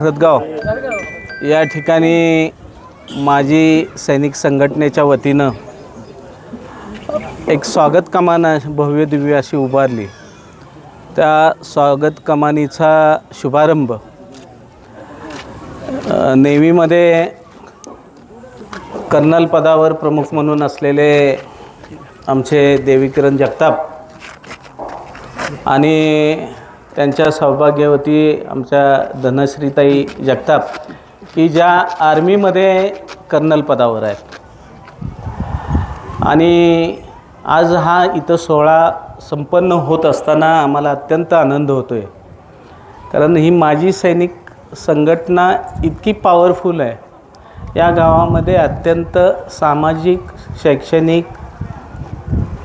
हदगाव या ठिकाणी माजी सैनिक संघटनेच्या वतीनं एक स्वागत कमान भव्य दिव्य अशी उभारली. त्या स्वागत कमानीचा शुभारंभ नेव्हीमध्ये कर्नल पदावर प्रमुख म्हणून असलेले आमचे देवीकिरण जगताप आणि त्यांच्या सौभाग्यवती आमच्या धनश्रीताई जगताप की ज्या आर्मीमध्ये कर्नल पदावर आहेत. आणि आज हा इथं सोहळा संपन्न होत असताना आम्हाला अत्यंत आनंद होतो आहे कारण ही माजी सैनिक संघटना इतकी पॉवरफुल आहे. या गावामध्ये अत्यंत सामाजिक शैक्षणिक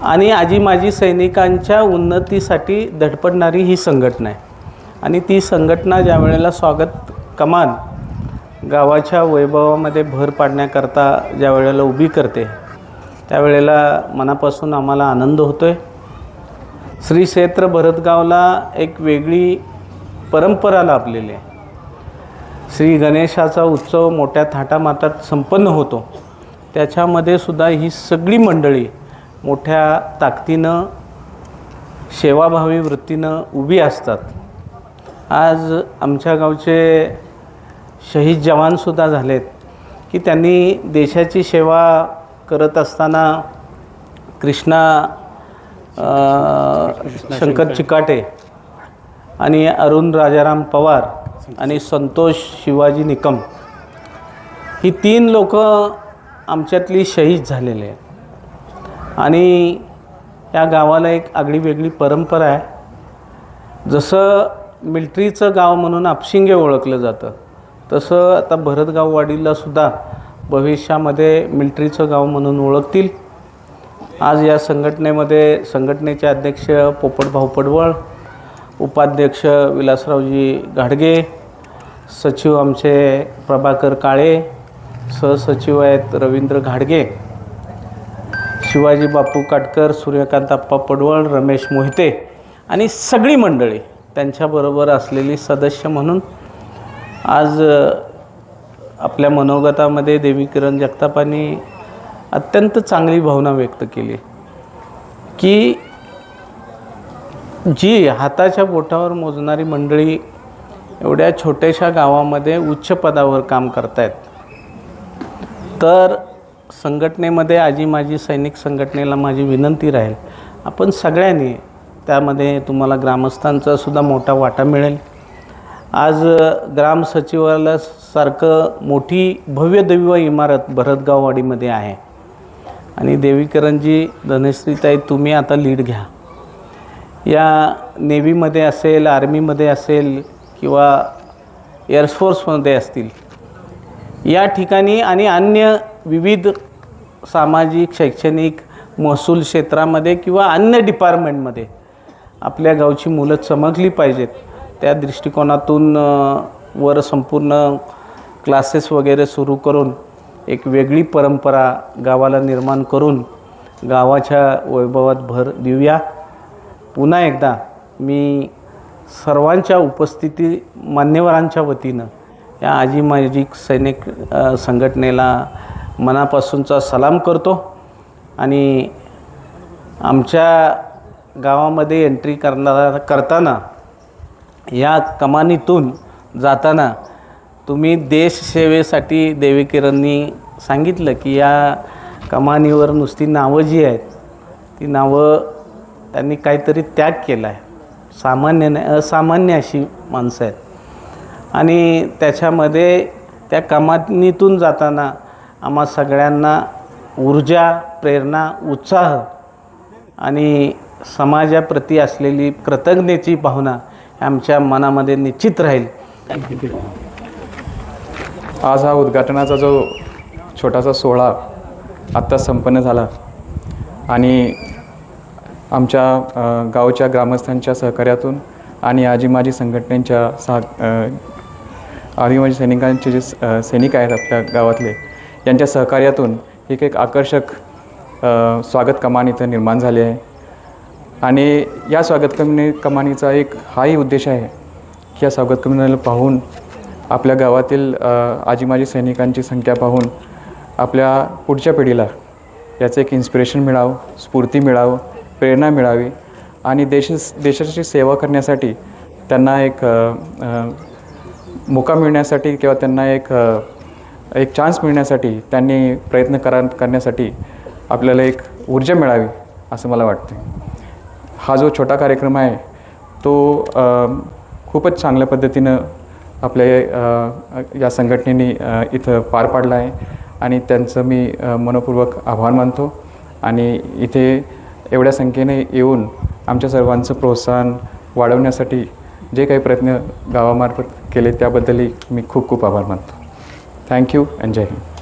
आणि आजी माजी सैनिकांच्या उन्नतीसाठी धडपडणारी ही संघटना आहे. आणि ती संघटना ज्या वेळेला स्वागत कमान गावाच्या वैभवामध्ये भर पाडण्याकरता ज्या वेळेला उभी करते त्यावेळेला मनापासून आम्हाला आनंद होतो आहे श्री क्षेत्र भरतगावला एक वेगळी परंपरा लाभलेली आहे. श्री गणेशाचा उत्सव मोठ्या थाटामाटात संपन्न होतो. त्याच्यामध्ये सुद्धा ही सगळी मंडळी मोठ्या ताकदीनं सेवाभावी वृत्तीनं उभी असतात. आज आमच्या गावचे शहीद जवानसुद्धा झालेत की त्यांनी देशाची सेवा करत असताना कृष्णा शंकर चिकाटे आणि अरुण राजाराम पवार आणि संतोष शिवाजी निकम ही तीन लोक आमच्यातली शहीद झालेले आहेत. आणि या गावाला एक आगळी वेगळी परंपरा आहे. जसं मिल्ट्रीचं गाव म्हणून आपशिंगे ओळखलं जातं तसं आता भरतगाववाडीला सुद्धा भविष्यामध्ये मिल्ट्रीचं गाव म्हणून ओळखतील. आज या संघटनेमध्ये संघटनेचे अध्यक्ष पोपटभाऊ पडवळ उपाध्यक्ष विलासरावजी घाडगे सचिव आमचे प्रभाकर काळे सहसचिव आहेत रवींद्र घाडगे. शिवाजी बापू काटकर सूर्यकांत आप्पा पडवळ रमेश मोहिते आणि सगळी मंडळी त्यांच्याबरोबर असलेली सदस्य म्हणून आज आपल्या मनोगतामध्ये देवी किरण जगतापांनी अत्यंत चांगली भावना व्यक्त केली की जी हाताच्या बोटावर मोजणारी मंडळी एवढ्या छोट्याशा गावामध्ये उच्च पदावर काम करतायत. तर संघटनेमध्ये आजी माझी सैनिक संघटनेला माझी विनंती राहील. आपण सगळ्यांनी त्यामध्ये तुम्हाला ग्रामस्थांचा सुद्धा मोठा वाटा मिळेल. आज ग्राम सचिवालयासारखं मोठी भव्य दैव इमारत भरतगाववाडीमध्ये आहे. आणि देवीकरणजी धनश्रीताई तुम्ही आता लीड घ्या. या नेव्हीमध्ये असेल आर्मीमध्ये असेल किंवा एअरफोर्समध्ये असतील या ठिकाणी आणि अन्य विविध सामाजिक शैक्षणिक महसूल क्षेत्रामध्ये किंवा अन्य डिपार्टमेंटमध्ये आपल्या गावची मुलं चमकली पाहिजेत. त्या दृष्टिकोनातून वर संपूर्ण क्लासेस वगैरे सुरू करून एक वेगळी परंपरा गावाला निर्माण करून गावाच्या वैभवात भर देऊया. पुन्हा एकदा मी सर्वांच्या उपस्थिती मान्यवरांच्या वतीनं या आजी माजी सैनिक संघटनेला मनापासूनचा सलाम करतो आणि आमच्या गावामध्ये एंट्री करणारा करताना या कमानीतून जाताना तुम्ही देशसेवेसाठी देवीकिरणनी सांगितलं की या कमानीवर नुसती नावं जी आहेत ती नावं त्यांनी काहीतरी त्याग केला आहे. सामान्य नाही असामान्य अशी माणसं आहेत. आणि त्याच्यामध्ये त्या कमानीतून जाताना आम्हा सगळ्यांना ऊर्जा प्रेरणा उत्साह आणि समाजाप्रती असलेली कृतज्ञतेची भावना आमच्या मनामध्ये निश्चित राहील. आज हा उद्घाटनाचा जो छोटासा सोहळा आत्ता संपन्न झाला आणि आमच्या गावच्या ग्रामस्थांच्या सहकार्यातून आणि आजी माजी संघटनेच्या सहा अ, आजी माजी सैनिकांचे जे स- सैनिक आहेत आपल्या गावातले यांच्या सहकार्यातून एक एक आकर्षक स्वागत कमान इथं निर्माण झाली आहे. आणि या स्वागत कमी कमानीचा एक हाही उद्देश आहे की या स्वागत कमानीला पाहून आपल्या गावातील आजीमाजी आजी माजी सैनिकांची संख्या पाहून आपल्या पुढच्या पिढीला याचं एक इन्स्पिरेशन मिळावं स्फूर्ती मिळावं प्रेरणा मिळावी आणि देश देशाची सेवा करण्यासाठी त्यांना एक मुका मिळण्यासाठी किंवा त्यांना एक एक चान्स मिळण्यासाठी त्यांनी प्रयत्न करा करण्यासाठी आपल्याला एक ऊर्जा मिळावी असं मला वाटते हा जो छोटा कार्यक्रम आहे तो खूपच चांगल्या पद्धतीनं आपल्या या संघटनेने इथं पार पाडला आहे. आणि त्यांचं मी मनपूर्वक आभार मानतो. आणि इथे एवढ्या संख्येने येऊन आमच्या सर्वांचं प्रोत्साहन वाढवण्यासाठी जे काही प्रयत्न गावामार्फत केले त्याबद्दलही मी खूप खूप आभार मानतो. Thank you and Jai